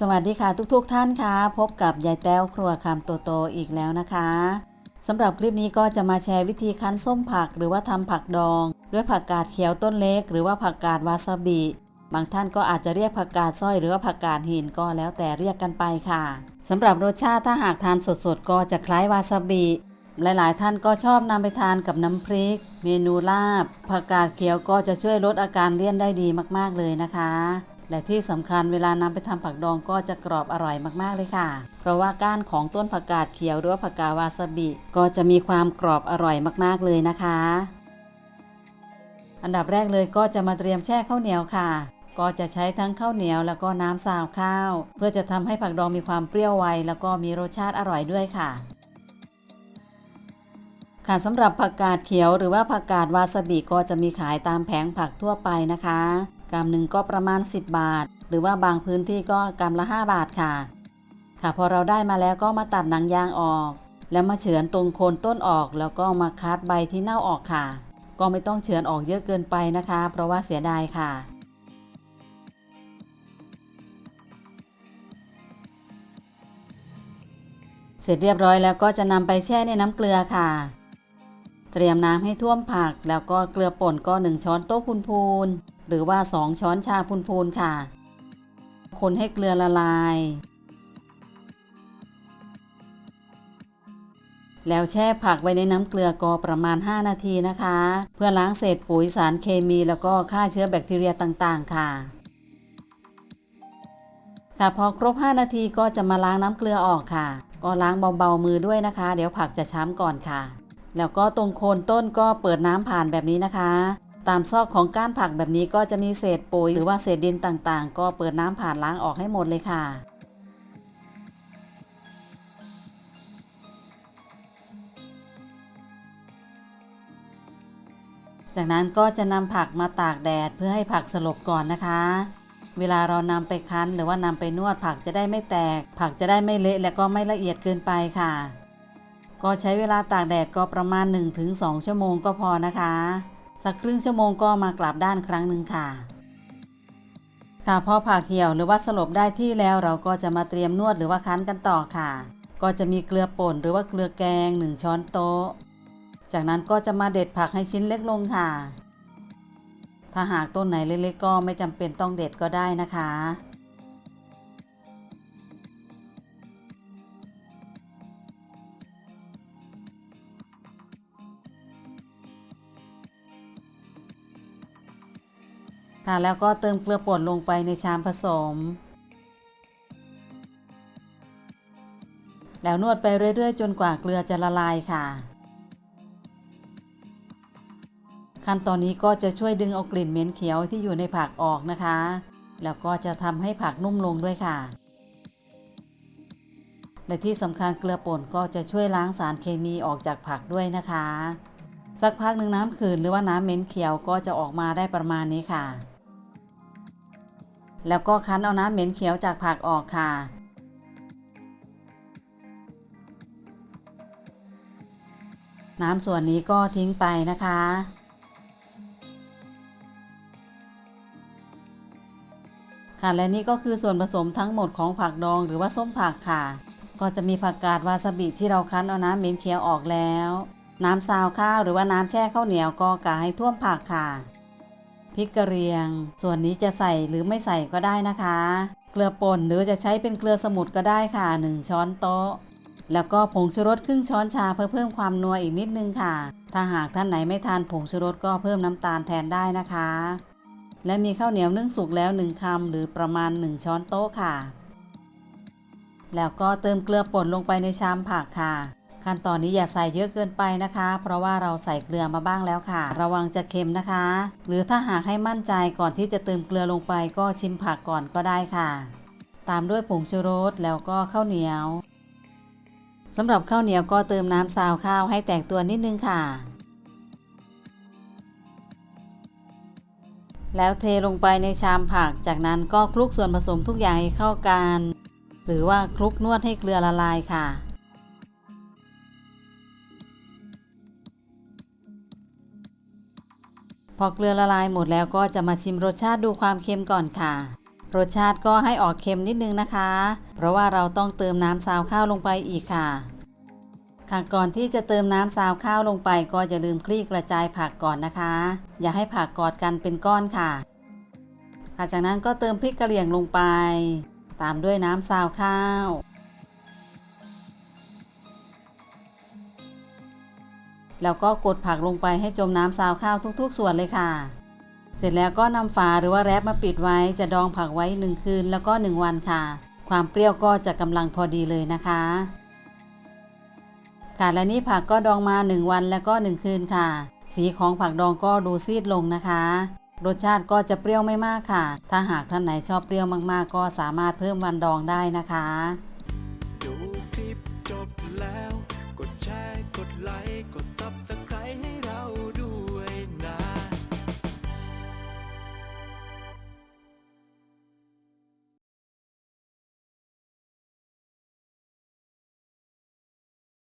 สวัสดีค่ะทุกๆทท่านค่ะพบกับยายแต้วครัวคำโตโตอีกแล้วนะคะสำหรับคลิปนี้ก็จะมาแชร์วิธีคั้นส้มผักหรือว่าทำผักดอง ด้วยผักกาดเขียวต้นเล็ก หรือว่าผักกาดวาซาบิ บางท่านก็อาจจะเรียกผักกาดสร้อยหรือว่าผักกาดหินก็แล้วแต่เรียกกันไปค่ะสำหรับรสชาติถ้าหากทานสดๆ ก็จะคล้ายวาซาบิหลายๆ ท่านก็ชอบนำไปทานกับน้ำพริก เมนูลาบผักกาดเขียวก็จะช่วยลดอาการเลี่ยนได้ดีมากๆเลยนะคะ และที่สำคัญเวลานำไปทำผักดองก็จะกรอบอร่อยมาก ๆ เลยค่ะ เพราะว่าก้านของต้นผักกาดเขียวหรือว่าผักกาดวาซาบิ ก็จะมีความกรอบอร่อยมากๆเลยนะคะ อันดับแรกเลยก็จะมาเตรียมแช่ข้าวเหนียวค่ะ ก็จะใช้ทั้งข้าวเหนียวแล้วก็น้ำซาวข้าว เพื่อจะทำให้ผักดองมีความเปรี้ยวไวแล้วก็มีรสชาติอร่อยด้วยค่ะ ค่ะสำหรับผักกาดเขียวหรือว่าผักกาดวาซาบิก็จะมีขายตามแผงผักทั่วไปนะคะกำหนึ่งก็ประมาณ 10 บาท หรือว่าบางพื้นที่ก็กำละ 5 บาทค่ะ ค่ะพอเราได้มาแล้วก็มาตัดหนังยางออก แล้วมาเฉือนตรงโคนต้นออก แล้วก็มาคัดใบที่เน่าออกค่ะ ก็ไม่ต้องเฉือนออกเยอะเกินไปนะคะ เพราะว่าเสียดายค่ะเสร็จเรียบร้อยแล้วก็จะนำไปแช่ในน้ำเกลือค่ะ เตรียมน้ำให้ท่วมผัก แล้วก็เกลือป่นก็ 1 ช้อนโต๊ะพูนๆหรือว่า 2 ช้อนชาพูนๆค่ะ คนให้เกลือละลาย แล้วแช่ผักไว้ในน้ำเกลือก็ประมาณ 5 นาทีนะคะ เพื่อล้างเศษปุ๋ยสารเคมีแล้วก็ฆ่าเชื้อแบคทีเรียต่างๆ ค่ะค่ะพอครบ 5 นาทีก็จะมาล้างน้ำเกลือออกค่ะ ก็ล้างเบาๆมือด้วยนะคะ เดี๋ยวผักจะช้ำก่อนค่ะ แล้วก็ตรงโคนต้นก็เปิดน้ำผ่านแบบนี้นะคะ ตามซอกของก้านผักแบบนี้ก็จะมีเศษปุ๋ยหรือว่าเศษดินต่างๆ ก็เปิดน้ำผ่านล้างออกให้หมดเลยค่ะจากนั้นก็จะนำผักมาตากแดดเพื่อให้ผักสลบก่อนนะคะ เวลาเรานำไปคั้นหรือว่านำไปนวดผักจะได้ไม่แตก ผักจะได้ไม่เละและก็ไม่ละเอียดเกินไปค่ะ ก็ใช้เวลาตากแดดก็ประมาณ 1-2 ชั่วโมงก็พอนะคะ สักครึ่งชั่วโมงก็มากลับด้านครั้งหนึ่งค่ะ ค่ะพอผักเหี่ยวหรือว่าสลบได้ที่แล้วเราก็จะมาเตรียมนวดหรือว่าคั้นกันต่อค่ะ ก็จะมีเกลือป่นหรือว่าเกลือแกง 1 ช้อนโต๊ะ จากนั้นก็จะมาเด็ดผักให้ชิ้นเล็กลงค่ะ ถ้าหากต้นไหนเล็กๆก็ไม่จำเป็นต้องเด็ดก็ได้นะคะ ค่ะแล้วก็เติมเกลือป่นลงไปในชามผสม แล้วนวดไปเรื่อย ๆ จนกว่าเกลือจะละลายค่ะ ขั้นตอนนี้ก็จะช่วยดึงเอากลิ่นเหม็นเขียวที่อยู่ในผักออกนะคะ แล้วก็จะทำให้ผักนุ่มลงด้วยค่ะ และที่สำคัญเกลือป่นก็จะช่วยล้างสารเคมีออกจากผักด้วยนะคะ สักพักหนึ่งน้ำขืนหรือว่าน้ำเหม็นเขียวก็จะออกมาได้ประมาณนี้ค่ะ แล้วก็คั้นเอาน้ำเหม็นเขียวจากผักออกค่ะ น้ำส่วนนี้ก็ทิ้งไปนะคะ ค่ะและนี่ก็คือส่วนผสมทั้งหมดของผักดองหรือว่าส้มผักค่ะ ก็จะมีผักกาดวาซาบิที่เราคั้นเอาน้ำเหม็นเขียวออกแล้ว น้ำซาวข้าวหรือว่าน้ำแช่ข้าวเหนียวก็กะให้ท่วมผักค่ะ พริกกระเรียง ส่วนนี้จะใส่หรือไม่ใส่ก็ได้นะคะ เกลือป่นหรือจะใช้เป็นเกลือสมุนก็ได้ค่ะ 1 ช้อนโต๊ะ แล้วก็ผงชูรสครึ่งช้อนชาเพื่อเพิ่มความนัวอีกนิดนึงค่ะ ถ้าหากท่านไหนไม่ทานผงชูรสก็เพิ่มน้ำตาลแทนได้นะคะ และมีข้าวเหนียวนึ่งสุกแล้ว 1คำหรือประมาณ 1 ช้อนโต๊ะค่ะ แล้วก็เติมเกลือป่นลงไปในชามผักค่ะ ขั้นตอนนี้อย่าใส่เยอะเกินไปนะคะ เพราะว่าเราใส่เกลือมาบ้างแล้วค่ะ ระวังจะเค็มนะคะ หรือถ้าหากให้มั่นใจก่อนที่จะเติมเกลือลงไปก็ชิมผักก่อนก็ได้ค่ะ ตามด้วยผงชูรสแล้วก็ข้าวเหนียวสำหรับข้าวเหนียวก็เติมน้ำซาวข้าวให้แตกตัวนิดนึงค่ะ แล้วเทลงไปในชามผัก จากนั้นก็คลุกส่วนผสมทุกอย่างให้เข้ากัน หรือว่าคลุกนวดให้เกลือละลายค่ะ พอเกลือละลายหมดแล้วก็จะมาชิมรสชาติดูความเค็มก่อนค่ะ รสชาติก็ให้ออกเค็มนิดนึงนะคะ เพราะว่าเราต้องเติมน้ำซาวข้าวลงไปอีกค่ะ ค่ะก่อนที่จะเติมน้ำซาวข้าวลงไป ก็อย่าลืมคลี่กระจายผักก่อนนะคะ อย่าให้ผักกอดกันเป็นก้อนค่ะ ค่ะจากนั้นก็เติมพริกกระเหรี่ยงลงไป ตามด้วยน้ำซาวข้าว แล้วก็กดผักลงไปให้จมน้ำซาวข้าวทุกๆ ส่วนเลยค่ะ เสร็จแล้วก็นำฝาหรือว่าแรปมาปิดไว้จะดองผักไว้ 1 คืนแล้วก็ 1 วันค่ะ ความเปรี้ยวก็จะกำลังพอดีเลยนะคะค่ะและนี่ผักก็ดองมา 1 วันแล้วก็ 1 คืนค่ะ สีของผักดองก็ดูซีดลงนะคะ รสชาติก็จะเปรี้ยวไม่มากค่ะ ถ้าหากท่านไหนชอบเปรี้ยวมากๆ ก็สามารถเพิ่มวันดองได้นะคะ